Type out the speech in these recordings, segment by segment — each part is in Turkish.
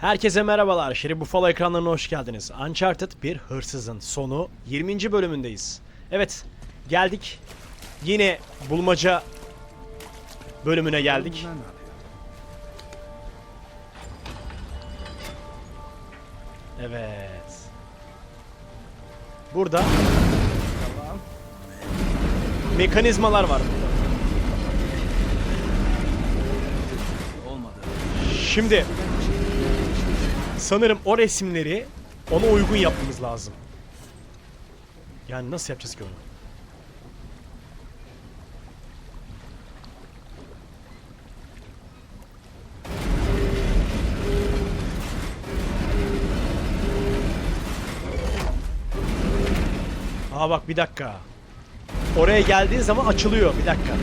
Herkese merhabalar. Şerif Buffalo ekranlarına hoş geldiniz. Uncharted bir hırsızın sonu 20. bölümündeyiz. Evet, geldik. Yine bulmaca bölümüne geldik. Evet. Burada mekanizmalar var burada. Şimdi sanırım o resimleri ona uygun yapmamız lazım. Yani nasıl yapacağız ki onu? Aa bak bir dakika. Oraya geldiği zaman açılıyor. Bir dakika.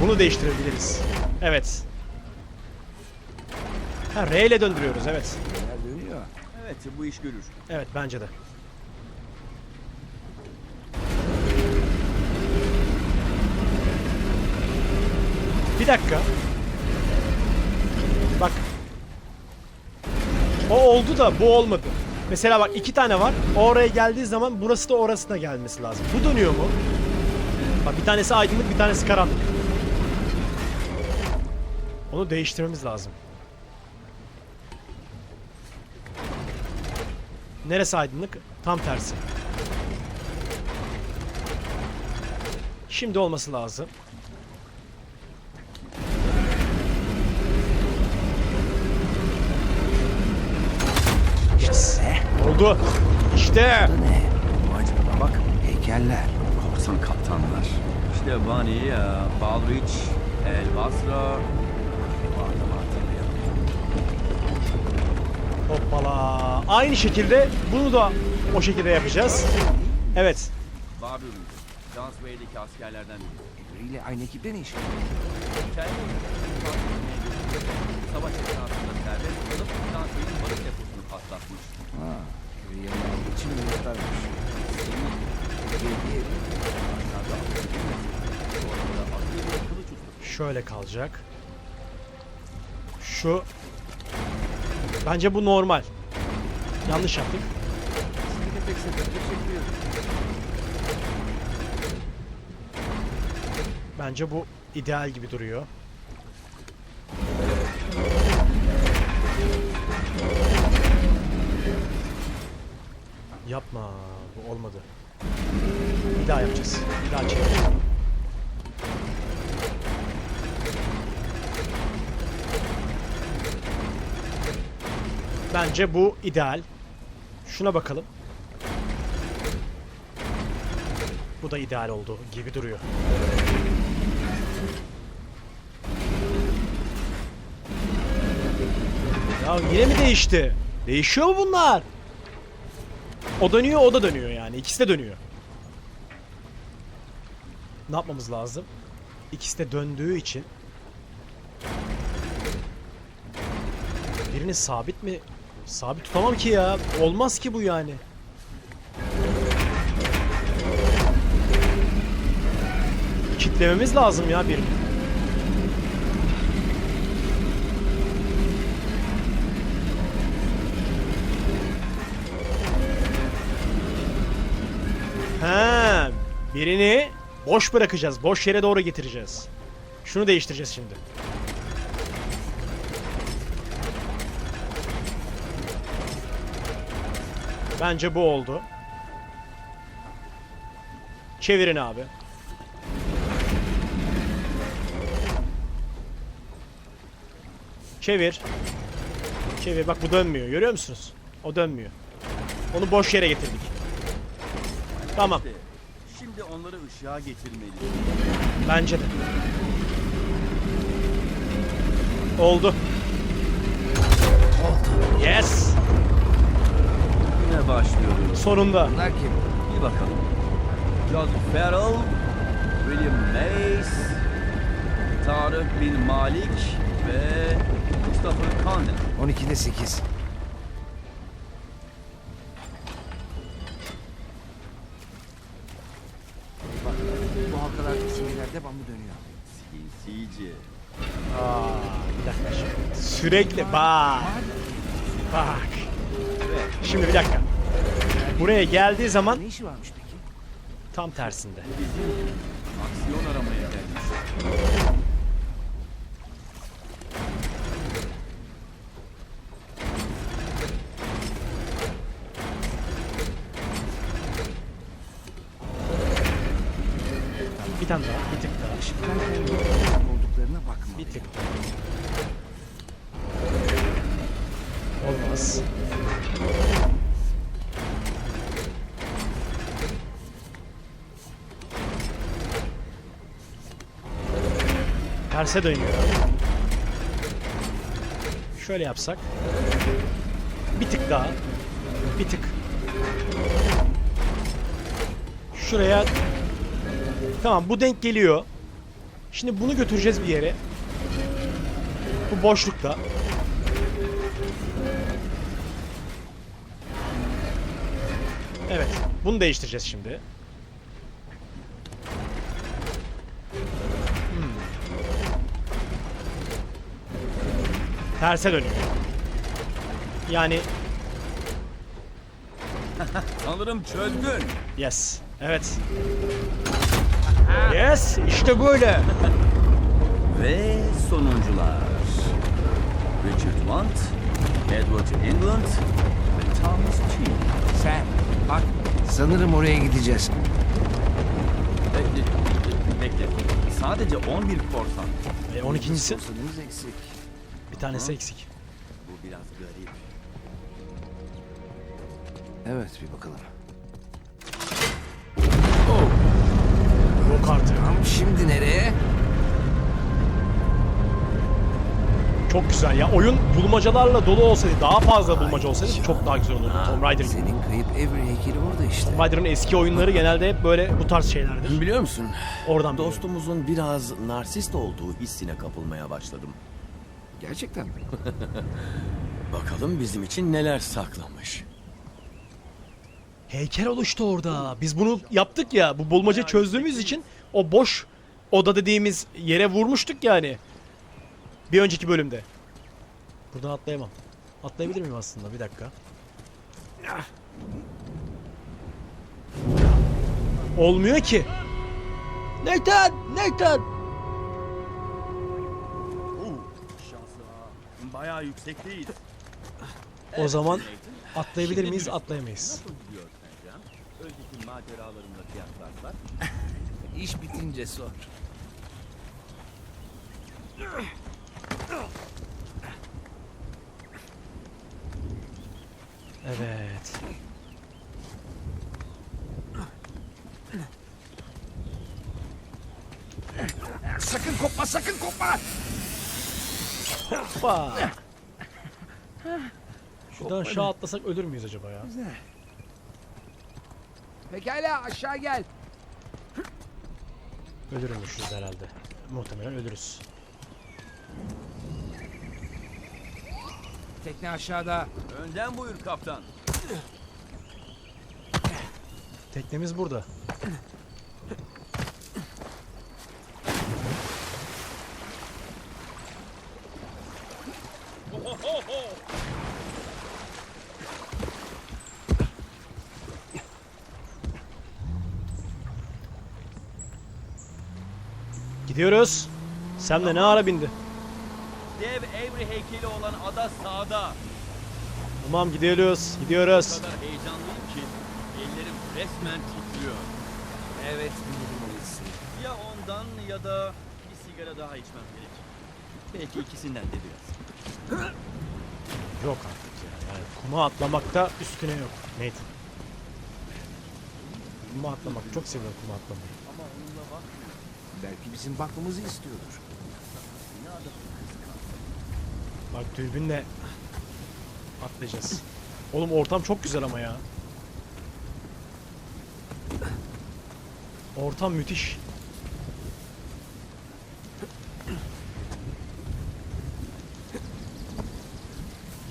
Bunu değiştirebiliriz. Evet. Ha R ile döndürüyoruz evet. Evet bu iş görür. Evet bence de. Bir dakika. Bak. O oldu da bu olmadı. Mesela bak iki tane var. O oraya geldiği zaman burası da orasına gelmesi lazım. Bu dönüyor mu? Bak bir tanesi aydınlık bir tanesi karanlık. Onu değiştirmemiz lazım. Neresi aydınlık? Tam tersi. Şimdi olması lazım. Yes. Oldu. İşte. Ne? Acaba bak heykeller. Korsan kaptanlar. İşte Bunny, Balrich, El Basra. Hoppala. Aynı şekilde bunu da o şekilde yapacağız. Evet. Babür'ün Dansway'deki askerlerden biri. Biriyle aynı ekipte ne iş? Hikaye Savaş esnasında serbest kalıp Dansway'in balık deposunu patlatmış. Ha, yanına aldığı için mi ustası. Şöyle kalacak. Şu. Bence bu normal. Yanlış yaptık. Bence bu ideal gibi duruyor. Yapma. Bu olmadı. Bir daha yapacağız. Bir daha çevir. Bence bu ideal. Şuna bakalım. Bu da ideal oldu gibi duruyor. Ya yine mi değişti? Değişiyor mu bunlar? O dönüyor, o da dönüyor yani. İkisi de dönüyor. Ne yapmamız lazım? İkisi de döndüğü için Birini sabit mi? Sabit tutamam ki ya. Olmaz ki bu yani. Kitlememiz lazım ya birini. He, birini boş bırakacağız. Boş yere doğru getireceğiz. Şunu değiştireceğiz şimdi. Bence bu oldu. Çevirin abi. Çevir. Çevir. Bak bu dönmüyor. Görüyor musunuz? O dönmüyor. Onu boş yere getirdik. Tamam. Şimdi onları ışığa getirmeliyiz. Bence de. Oldu. Yes. Yine başlıyoruz. Sonunda. Bunlar kim? Bir bakalım. Joseph Farrell, William Mace, Tarık Bin Malik ve Christopher Condon. 12'de 8. Bak, bu halkalar simgeler devamlı dönüyor. Sinsice. Aa, bir dakika şimdi. Sürekli bak. Bak. Şimdi bir dakika. Buraya geldiği zaman Ne işi varmış peki? tam tersinde. Aksiyon aramaya gelmiş. Bir tane daha, bir tık daha. Işıklarken olduklarına bakma. Bir tık daha. Olmaz. Terse dönüyor. Şöyle yapsak. Bir tık daha. Bir tık. Şuraya. Tamam bu denk geliyor. Şimdi bunu götüreceğiz bir yere. Bu boşlukta. Evet. Bunu değiştireceğiz şimdi. Terse dönüyor. Yani Sanırım çözdün. yes. Evet. Yes, işte böyle. Ve sonuncular. Richard Want, Edward England ve Thomas T. Sen bak sanırım oraya gideceğiz. Bekle, bekle. Sadece 11 korsan. E, 12.si Korsanımız eksik. Bir tanesi eksik. Bu biraz garip. Evet bir bakalım. Yok artık. Tamam şimdi nereye? Çok güzel ya. Oyun bulmacalarla dolu olsaydı, daha fazla bulmaca olsaydı çok daha güzel olurdu. Tomb Raider gibi. Senin kayıp Avery heykeli orada işte. Tomb Raider'ın eski oyunları genelde hep böyle bu tarz şeylerdir. Biliyor musun? Oradan biliyorum. Dostumuzun biraz narsist olduğu hissine kapılmaya başladım. Gerçekten mi? Bakalım bizim için neler saklamış. Heykel oluştu orada. Biz bunu yaptık ya. Bu bulmaca çözdüğümüz için o boş oda dediğimiz yere vurmuştuk yani. Bir önceki bölümde. Buradan atlayamam. Atlayabilir miyim aslında? Bir dakika. Olmuyor ki. Nathan! Nathan! Bayağı yüksekteyiz. O zaman atlayabilir miyiz? Atlayamayız. Nasıl gidiyor sence? Önceki maceralarımla kıyaslarsak. İş bitince sor. Evet. Sakın kopma sakın kopma. Hoppa. Şuradan aşağı atlasak ölür müyüz acaba ya? Pekala aşağı gel. Ölürmüşüz herhalde. Muhtemelen ölürüz. Tekne aşağıda. Önden buyur kaptan. Teknemiz burada. Gidiyoruz. Sam de ne ara bindi? Dev Avery heykeli olan ada sağda. Tamam gidiyoruz. O Gidiyoruz. kadar heyecanlıyım ki ellerim resmen titriyor. Evet bilmelisin. Ya ondan ya da bir sigara daha içmem gerek. Belki ikisinden de biraz. Yok artık ya. Yani kuma atlamakta üstüne yok. Nathan. Kuma atlamak. Çok seviyorum kuma atlamayı. Ama onunla bak. Belki bizim bakmamızı istiyordur. Bak dürbünle atlayacağız. Oğlum ortam çok güzel ama ya. Ortam müthiş.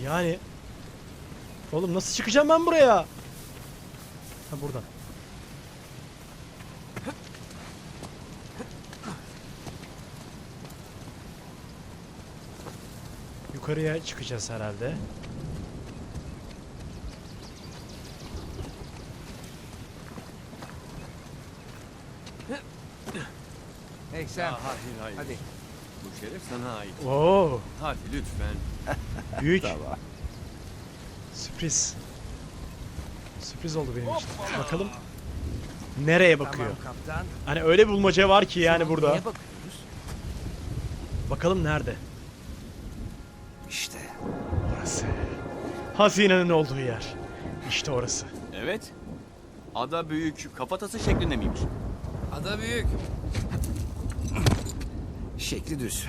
Yani Oğlum nasıl çıkacağım ben buraya? Ha buradan. yukarıya çıkacağız herhalde. Hey sen. Aa, hayır hayır. Hadi. Bu şeref sana ait. Oo. Hadi lütfen. Büyük. Tamam. Sürpriz. Sürpriz oldu benim için. Bakalım nereye bakıyor? Tamam, kaptan. Hani öyle bulmaca var ki yani burada. Bakalım nerede? İşte. Orası. Hazinenin olduğu yer. İşte orası. Evet. Ada büyük kafatası şeklinde miymiş? Ada büyük. Şekli düz.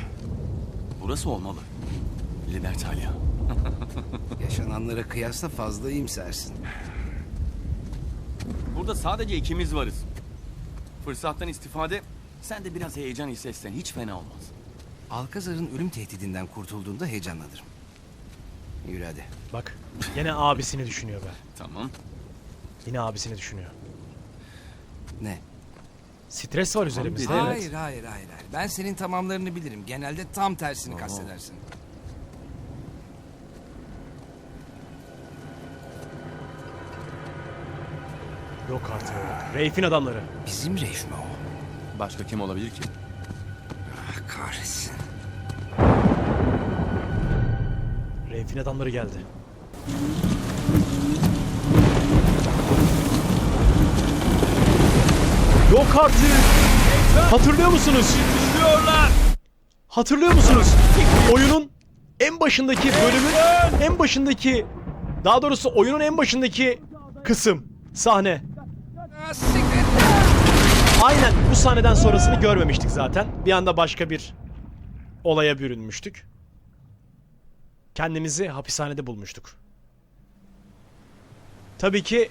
Burası olmalı. Libertalia. Yaşananlara kıyasla fazla iyimsersin. Burada sadece ikimiz varız. Fırsattan istifade sen de biraz heyecan hissetsen hiç fena olmaz. Alkazar'ın ölüm tehdidinden kurtulduğunda heyecanlanırım. Yürü hadi. Bak yine abisini düşünüyor be. Tamam. Yine abisini düşünüyor. Ne? Stres var üzerimizde. Evet. Hayır, hayır, hayır, hayır. Ben senin tamamlarını bilirim. Genelde tam tersini kastedersin. Yok artık. Reif'in adamları. Bizim Reif mi o? Başka kim olabilir ki? Ah, kahretsin. Reif'in adamları geldi. Yok artık. Hatırlıyor musunuz? Hatırlıyor musunuz? Oyunun en başındaki bölümün en başındaki daha doğrusu oyunun en başındaki kısım sahne. Ah, siktir. Aynen bu sahneden sonrasını görmemiştik zaten. Bir anda başka bir olaya bürünmüştük. Kendimizi hapishanede bulmuştuk. Tabii ki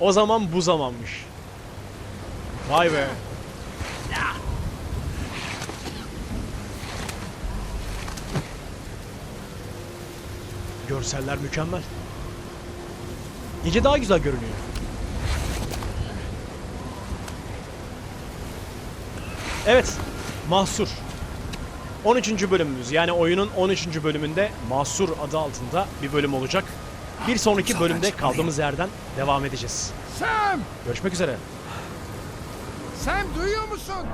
o zaman bu zamanmış. Vay be. Görseller mükemmel. Gece daha güzel görünüyor. Evet, Mahsur. 13. bölümümüz yani oyunun 13. bölümünde Mahsur adı altında bir bölüm olacak. Bir sonraki bölümde kaldığımız yerden devam edeceğiz. Sam! Görüşmek üzere. Sam duyuyor musun?